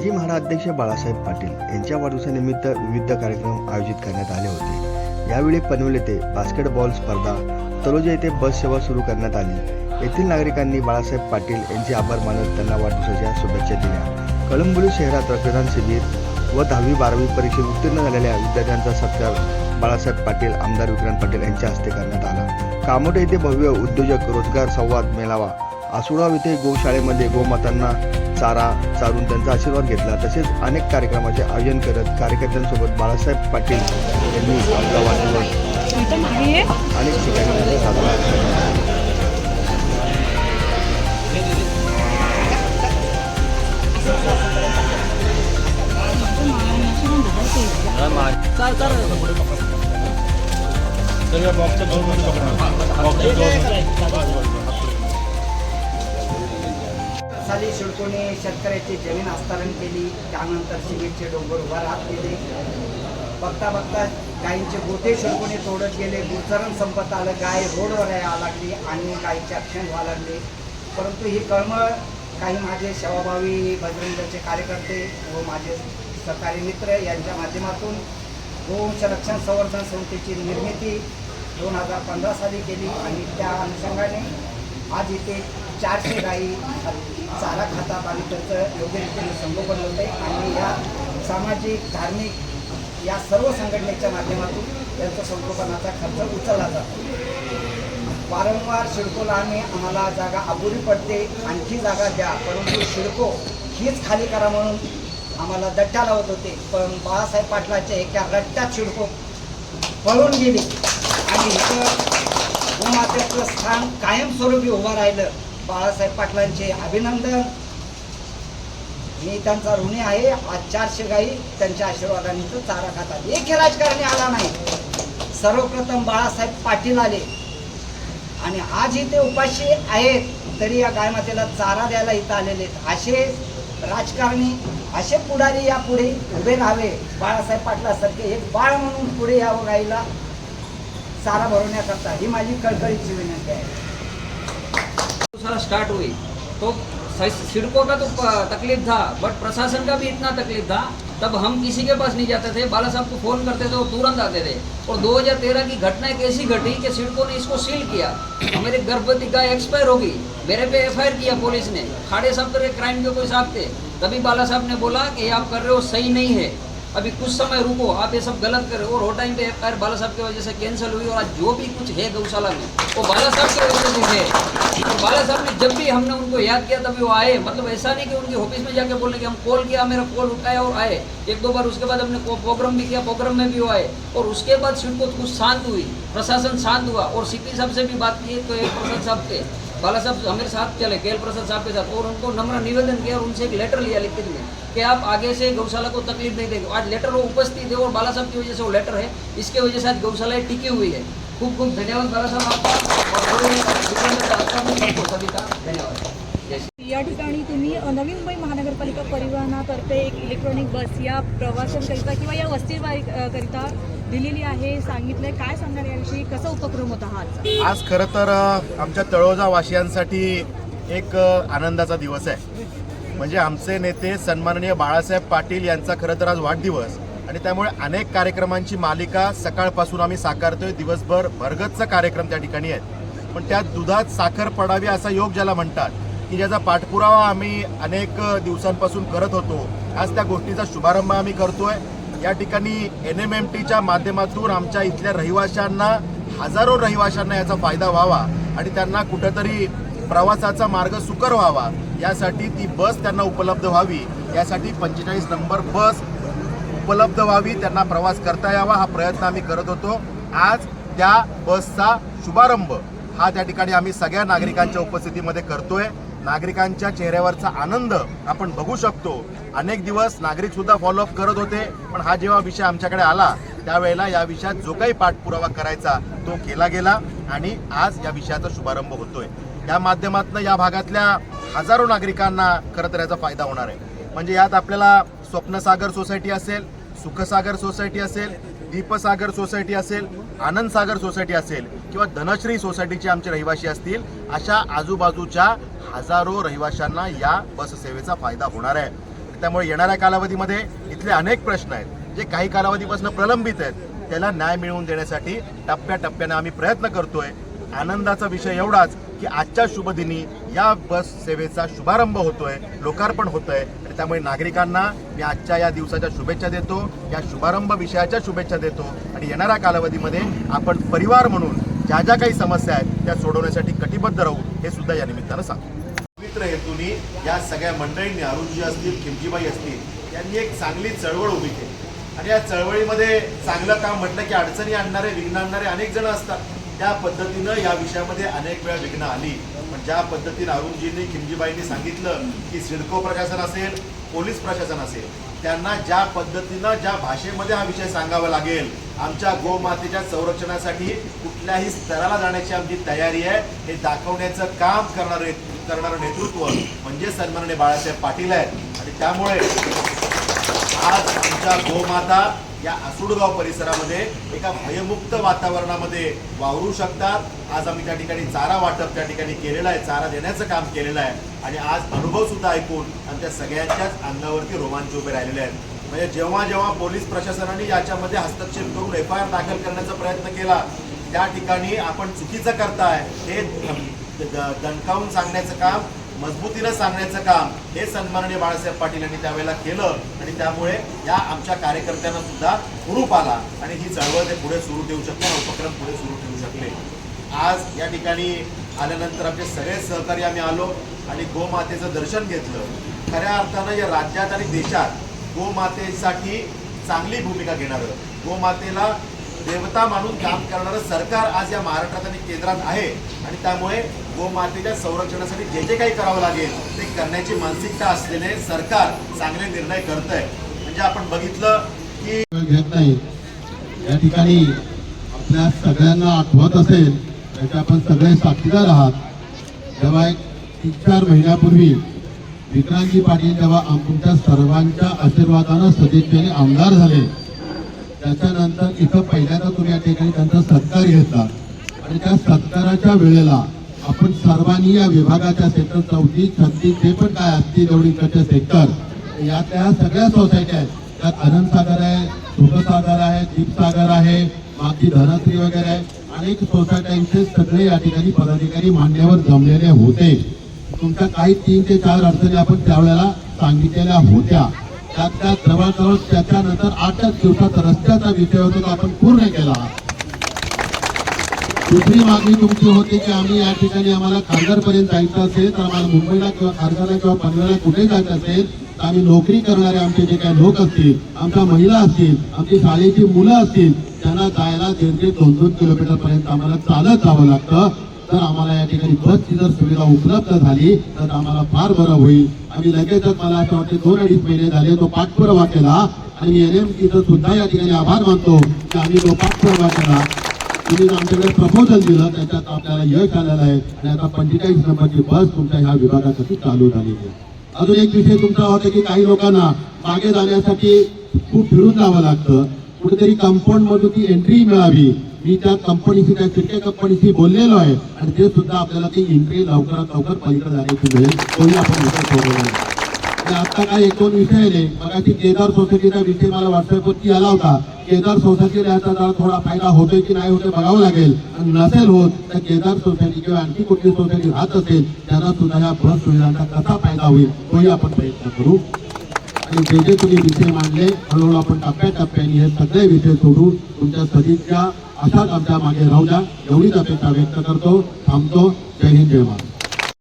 माजी म्हाडा बाळासाहेब पाटील यांच्या वाढदिवसानिमित्त विविध कार्यक्रम आयोजित करण्यात आले होते. यावेळी पनवेल येथे बास्केटबॉल स्पर्धा तलोजा येथे बस सेवा सुरू करण्यात आली. येथील नागरिकांनी बाळासाहेब पाटील यांचे आभार मानत त्यांना वाढदिवसाच्या शुभेच्छा दिल्या. कळंबोली शहरात रक्तदान शिबिर व दहावी बारावी परीक्षेत उत्तीर्ण झालेल्या विद्यार्थ्यांचा सत्कार बाळासाहेब पाटील आमदार विक्रांत पाटील यांच्या हस्ते करण्यात आला. कामोटे येथे भव्य उद्योजक रोजगार संवाद मेळावा आसुराव येथे गोशाळेमध्ये गोमातांना चारा चारून त्यांचा आशीर्वाद घेतला. तसेच अनेक कार्यक्रमाचे आयोजन करत कार्यकर्त्यांसोबत बाळासाहेब पाटील यांनी आपला वाढदिवस इथं नाही दोन अनेक पकडा. साजरा दोन साली शिडकोने शेतकऱ्याची जमीन हस्तांतरण केली त्यानंतर सिमेंटचे डोंगर उभा राहत गेले. बघता बघता गायींचे गोठे शिडकोने तोडत गेले गुचरण संपत आलं गाय रोडवर यायला लागली आणि गायीचे ॲक्शन व्हायला लागले. परंतु ही कळमळ काही माझे सेवाभावी बजरंगाचे कार्यकर्ते व माझे सहकारी मित्र यांच्या माध्यमातून गोवंश रक्षण संवर्धन संस्थेची निर्मिती दोन हजार पंधरा साली केली आणि त्या अनुषंगाने आज इथे चारशे गाई चारा खातात आणि त्याचं योग्य रीतीने संगोपन होते आणि या सामाजिक धार्मिक या सर्व संघटनेच्या माध्यमातून त्यांचा संगोपनाचा खर्च उचलला जातो. वारंवार शिडकोला आम्ही आम्हाला जागा अपुरी पडते आणखी जागा द्या. परंतु शिडको हीच खाली करा म्हणून आम्हाला दट्ट्या लावत होते. पण बाळासाहेब पाटलाच्या एका रट्ट्यात शिडको पळून गेली. आणि इथं भूमातेचं स्थान कायमस्वरूपी उभं राहिलं. बाळासाहेब पाटलांचे अभिनंदन. मी त्यांचा ऋणी आहे. आज चारशे गाई त्यांच्या आशीर्वादाने इथं चारा खातात. एक राजकारणी आला नाही. सर्वप्रथम बाळासाहेब पाटील आले. आणि आज इथे उपाशी आहेत. तरी या गायमातेला चारा द्यायला इथं आलेले आहेत. असे राजकारणी असे पुढारी या पुढे उभे राहावे. बाळासाहेब पाटलासारखे एक बाळ म्हणून पुढे यावं गाईला चारा भरवण्याकरता ही। माझी कळकळीची विनंती आहे सारा स्टार्ट हुई। तो सिडको का तो तकलीफ़ था बट प्रशासन का भी इतना तकलीफ़ था। तब हम किसी के पास नहीं जाते थे। बाला साहब को फ़ोन करते थे वो तुरंत आते थे। और 2013 की घटना एक ऐसी घटी कि सिडको ने इसको सील किया। हमारी गर्भवती गाय एक्सपायर हो गई। मेरे पे एफ़ किया पुलिस ने। खाड़े साहब तरह क्राइम के कोई साहब थे। तभी बाला साहब ने बोला कि आप कर रहे हो, सही नहीं है। अभी कुछ समय रुको, आप ये सब गलत कर रहे हो, और टाइम पे एफ़ बाला साहब की वजह से कैंसिल हुई, और आज जो भी कुछ है गौशाला में, वो बाला साहब की वजह से है। और बाला साहब ने जब भी हमने उनको याद किया तभी वो आए। मतलब ऐसा नहीं कि उनके ऑफ़िस में जाके बोलने कि हम कॉल किया, मेरा कॉल उठाया और आए। एक दो बार उसके बाद हमने प्रोग्राम भी किया प्रोग्राम में भी वो आए। और उसके बाद सिडको कुछ शांत हुई, प्रशासन शांत हुआ, और सीपी साहब से भी बात की तो एक प्रसाद साहब थे। बाला साहब हमारे साथ चले केल प्रसाद साहब के साथ, और उनको नम्र निवेदन किया और उनसे एक लेटर लिया लिखित में कि आप आगे से गौशाला को तकलीफ़ नहीं देंगे। आज लेटर वो उपस्थित है और बाला साहब की वजह से वो लेटर है, इसके वजह से आज गौशाला टिकी हुई है। खूब खूब धन्यवाद बाला साहब आपका, और सभी का धन्यवाद। या ठिकाणी तुम्ही नवी मुंबई महानगरपालिका परिवहनातर्फे एक इलेक्ट्रॉनिक बस या प्रवाशांकरिता किंवा या वस्तीकरिता दिलेली आहे सांगितलंय. काय सांगणार याविषयी? कसा उपक्रम होता हा आजचा? आज खरं तर आमच्या तळोजा वासियांसाठी एक आनंदाचा दिवस आहे. म्हणजे आमचे नेते सन्माननीय बाळासाहेब पाटील यांचा खरं तर आज वाढदिवस. आणि त्यामुळे अनेक कार्यक्रमांची मालिका सकाळपासून आम्ही साकारतोय. दिवसभर भरगतचा कार्यक्रम त्या ठिकाणी आहेत. पण त्यात दुधात साखर पडावी असा योग ज्याला म्हणतात की ज्याचा पाठपुरावा आम्ही अनेक दिवसांपासून करत होतो आज त्या गोष्टीचा शुभारंभ आम्ही करतोय. या ठिकाणी एन एम एम टीच्या माध्यमातून आमच्या इथल्या रहिवाशांना हजारो रहिवाशांना याचा फायदा व्हावा आणि त्यांना कुठंतरी प्रवासाचा मार्ग सुकर व्हावा. यासाठी ती बस त्यांना उपलब्ध व्हावी. यासाठी पंचेचाळीस नंबर बस उपलब्ध व्हावी. त्यांना प्रवास करता यावा हा प्रयत्न आम्ही करत होतो. आज त्या बसचा शुभारंभ हा त्या ठिकाणी आम्ही सगळ्या नागरिकांच्या उपस्थितीमध्ये करतोय. नागरिकांच्या चेहऱ्यावरचा आनंद आपण बघू शकतो. अनेक दिवस नागरिक सुद्धा फॉलोअप करत होते पण हा जेव्हा विषय आमच्याकडे आला त्यावेळेला या विषयात जो काही पाठपुरावा करायचा तो केला गेला आणि आज या विषयाचा शुभारंभ होतोय. या माध्यमातून या भागातल्या हजारो नागरिकांना खरं तर याचा फायदा होणार आहे. म्हणजे यात आपल्याला स्वप्नसागर सोसायटी असेल सुखसागर सोसायटी असेल दीपसागर सोसायटी असेल आनंद सागर सोसायटी असेल किंवा धनश्री सोसायटीचे आमचे रहिवासी असतील अशा आजूबाजूच्या हजारो रहिवाशांना या बससेवेचा फायदा होणार आहे. त्यामुळे येणाऱ्या कालावधीमध्ये इथले अनेक प्रश्न आहेत जे काही कालावधीपासून प्रलंबित आहेत त्याला न्याय मिळवून देण्यासाठी टप्प्याटप्प्याने आम्ही प्रयत्न करतोय. आनंदाचा विषय एवढाच की आजच्या शुभदिनी या बस सेवेचा शुभारंभ होतोय लोकार्पण होतंय. आणि त्यामुळे नागरिकांना मी आजच्या या दिवसाच्या शुभेच्छा देतो या शुभारंभ विषयाच्या शुभेच्छा देतो. आणि येणाऱ्या कालावधीमध्ये आपण परिवार म्हणून ज्या ज्या काही समस्या आहेत त्या सोडवण्यासाठी कटिबद्ध राहू हे सुद्धा या निमित्तानं सांग पवित्र हेतूनी या सगळ्या मंडळींनी अरुणजी असतील खिमजीबाई असतील यांनी एक चांगली चळवळ उभी केली. आणि या चळवळीमध्ये चांगलं काम म्हटलं की अडचणी आणणारे विघ्न आणणारे अनेक जण असतात. त्या पद्धतीनं या विषयामध्ये अनेक वेळा विघ्न आली. पण ज्या पद्धतीनं अरुणजींनी खिमजीबाईंनी सांगितलं की सिडको प्रशासन असेल पोलीस प्रशासन असेल त्यांना ज्या पद्धतीनं ज्या भाषेमध्ये हा विषय सांगावा लागेल आमच्या गोमातेच्या संरक्षणासाठी कुठल्याही स्तराला जाण्याची आमची तयारी आहे. हे दाखवण्याचं काम करणारे करणारं नेतृत्व म्हणजे सन्माननीय बाळासाहेब पाटील आहेत. आणि त्यामुळे आज आमच्या गोमाता या आसुडगाव परिसरामध्ये एका भयमुक्त वातावरणामध्ये वावरू शकतात. आज आम्ही त्या ठिकाणी चारा वाटप त्या ठिकाणी केलेलं आहे. चारा देण्याचं काम केलेलं आहे. आणि आज अनुभव सुद्धा ऐकून आमच्या सगळ्यांच्याच अंगावरती रोमांच उभे राहिलेले आहेत. म्हणजे जेव्हा जेव्हा पोलीस प्रशासनाने याच्यामध्ये हस्तक्षेप करून एफ आय आर दाखल करण्याचा प्रयत्न केला त्या ठिकाणी आपण चुकीचं करताय हे दणकावून सांगण्याचं काम मजबूतीनं सांगण्याचं काम हे सन्माननीय बाळासाहेब पाटील यांनी त्यावेळेला केलं आणि त्यामुळे या आमच्या कार्यकर्त्यांना सुद्धा हुरूप आला आणि ही चळवळ ते पुढे सुरू ठेवू शकले हा उपक्रम पुढे सुरू ठेवू शकले आज या ठिकाणी आल्यानंतर आमचे सगळे सहकारी आम्ही आलो आणि गोमातेचं दर्शन घेतलं. खऱ्या अर्थानं या राज्यात आणि देशात गोमातेसाठी चांगली भूमिका घेणारं. गोमातेला देवता मानून काम करणारं सरकार आज या महाराष्ट्रात आणि केंद्रात आहे. आणि त्यामुळे गोमातेच्या संरक्षणासाठी जे जे काही करावं लागेल ते करण्याची मानसिकता असलेले सरकार चांगले निर्णय करत आहे म्हणजे आपण बघितलं की घेत नाही. या ठिकाणी आपल्या सगळ्यांना आठवत असेल त्याचे आपण सगळे साक्षीदार आहात. जेव्हा एक तीन चार महिन्यापूर्वी विक्रांतजी पाटील जेव्हा आमच्या तुमच्या सर्वांच्या आशीर्वादानं सदिच्छेने आमदार झाले. त्याच्यानंतर इथं पहिल्यांदा तुम्ही या ठिकाणी त्यांचा सत्कार घेतला. आणि त्या सत्काराच्या वेळेला आपण सर्वांनी या विभागाच्या सेक्टर चौतीस छत्तीस जे पण काय असतील एवढी इकडचे सेक्टर यातल्या सगळ्या सोसायट्या आहेत. त्यात आनंद सागर आहे सुखसागर आहे दीपसागर आहे मागची धनश्री वगैरे आहे. अनेक सोसायट्यांचे सगळे या ठिकाणी पदाधिकारी मान्यवर जमलेले होते. तुमच्या काही तीन ते चार अडचणी आपण त्यावेळेला सांगितलेल्या होत्या. त्यात त्या जवळजवळ त्याच्यानंतर आठच दिवसात रस्त्याचा विषय होता तो आपण पूर्ण केला. दुसरी मागणी तुमची होती की आम्ही या ठिकाणी आम्हाला खारघरपर्यंत जायचं असेल तर आम्हाला मुंबईला किंवा खारघरला किंवा पनवेला कुठे जायचं असेल तर आम्ही नोकरी करणारे आमचे जे काही लोक असतील आमच्या महिला असतील आमची शाळेची मुलं असतील त्यांना जायला दीड ते दोन दोन किलोमीटर पर्यंत आम्हाला चालत जावं लागतं. तर आम्हाला या ठिकाणी बसची जर सुविधा उपलब्ध झाली तर आम्हाला फार बरं होईल. आम्ही लगेचच मला असं वाटतं दोन अडीच महिने झाले तो पाठपुरावा केला. आणि मी एन एम सीचं सुद्धा या ठिकाणी आभार मानतो की आम्ही तो पाठपुरावा केला. तुम्ही आमच्याकडे प्रपोजल दिलं त्याच्यात आपल्याला यश आलेलं आहे. आणि आता पंचेचाळीस नंबरची बस तुमच्या ह्या विभागासाठी चालू झालेली आहे. अजून एक विषय तुमचा होता की काही लोकांना मागे जाण्यासाठी खूप फिरून जावं लागतं. कुठेतरी कंपाऊंड मधून ती एंट्री मिळावी. मी त्या कंपनीशी त्या चिटके कंपनीशी बोललेलो आहे. आणि ते सुद्धा आपल्याला ती एंट्री लवकरात लवकर पलीकडे जाण्याची मिळेल तोही आपण विषय सोडवला आता काय एक दोन विषय आले मगाशी केदार सोसायटीचा विषय मला व्हॉट्सअपवरती आला होता. केदार सोसायटीला याचा जरा थोडा फायदा होतोय की नाही होतोय बघावं लागेल. आणि नसेल होत तर केदार सोसायटी किंवा आणखी कुठली सोसायटी राहत असेल त्यांना सुद्धा या बस सुविधांचा कसा फायदा होईल तोही आपण प्रयत्न करू. आणि जे जे तुम्ही विषय मांडले हळूहळू आपण टप्प्याटप्प्याने हे सगळे विषय सोडून तुमच्या सदिच्छा असाच आमच्या मागे राहू द्या. एवढीच अपेक्षा व्यक्त करतो. थांबतो. जय हिंद जय महाराज